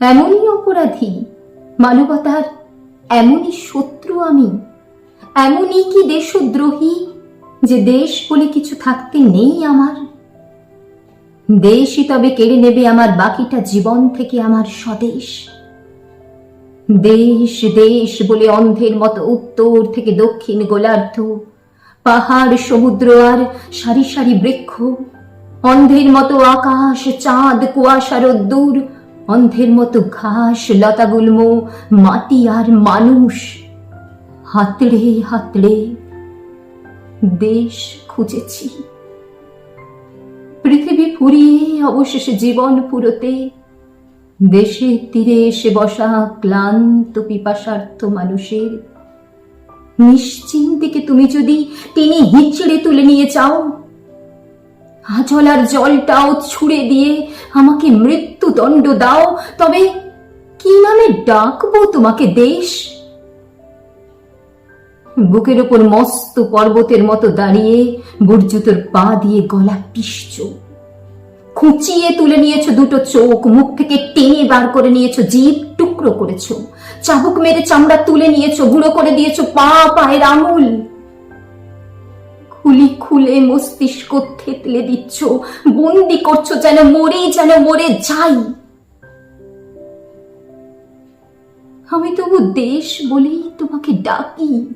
এমনই অপরাধী। মানবতার এমনই শত্রু আমি। এমনই কি দেশদ্রোহী যে দেশ বলে কিছু থাকতে নেই আমার? দেশই তবে কেড়ে নেবে আমার বাকিটা জীবন থেকে আমার স্বদেশ। দেশ দেশ বলে অন্ধের মতো উত্তর থেকে দক্ষিণ গোলার্ধ। পাহাড়, সমুদ্র আর সারি সারি বৃক্ষ। অন্ধের মতো আকাশ, চাঁদ কুয়াশার দূর অন্ধের মতো ঘাস লতাগুল্ম মাটি আর মানুষ। হাতড়ে হাতড়ে দেশ খুঁজেছি। পৃথিবী ফুরিয়ে অবশেষে জীবন পুরোতে। দেশের তীরে এসে বসা ক্লান্ত, পিপাসার্থ মানুষের। নিশ্চিন্তিকে তুমি যদি টেনে হিচড়ে তুলে নিয়ে চাও আজলার জলটাও ছুড়ে দিয়ে আমাকে মৃত্যুদণ্ড দাও। তবে কি নামে ডাকবো তোমাকে দেশ? বুকের ওপর মস্ত পর্বতের মতো দাঁড়িয়ে বুর্জুতোর পা দিয়ে গলা পিষছ। খুঁচিয়ে তুলে নিয়েছো দুটো চোখ, মুখ থেকে টেনে বার করে নিয়েছো জিভ টুকরো করেছ। চাবুক মেরে চামড়া তুলে নিয়েছো, গুঁড়ো করে দিয়েছ, পা, পায়ের আঙুল। খুলি খুলে মস্তিষ্ক থেতলে দিচ্ছ। বন্দি করছ যেন মরে যেন মরে যাই। আমি তবু দেশ বলেই তোমাকে ডাকি।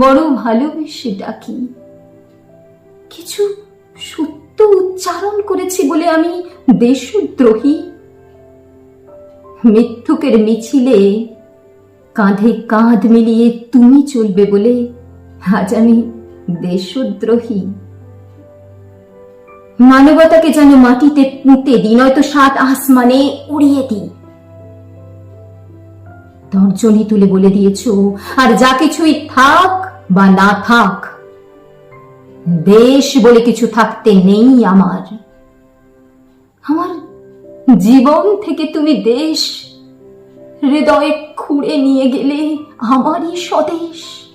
বড় ভালোবেসে ডাকি। কিছু সত্য উচ্চারণ করেছি বলে আমি দেশদ্রোহী। মিথ্যুকের মিছিলে কাঁধে কাঁধ মিলিয়ে তুমি চলবে বলে আজ আমি দেশদ্রোহী। মানবতাকে যেন মাটিতে পুঁতে দিই, নয়তো সাত আসমানে উড়িয়ে দিই। তর্জনী তুলে বলে দিয়েছ, আর যা কিছুই থাক বা না থাক, দেশ বলে কিছু থাকতে নেই আমার। আমার জীবন থেকে তুমি দেশ, হৃদয়ে খুঁড়ে নিয়ে গেলে আমারই স্বদেশ।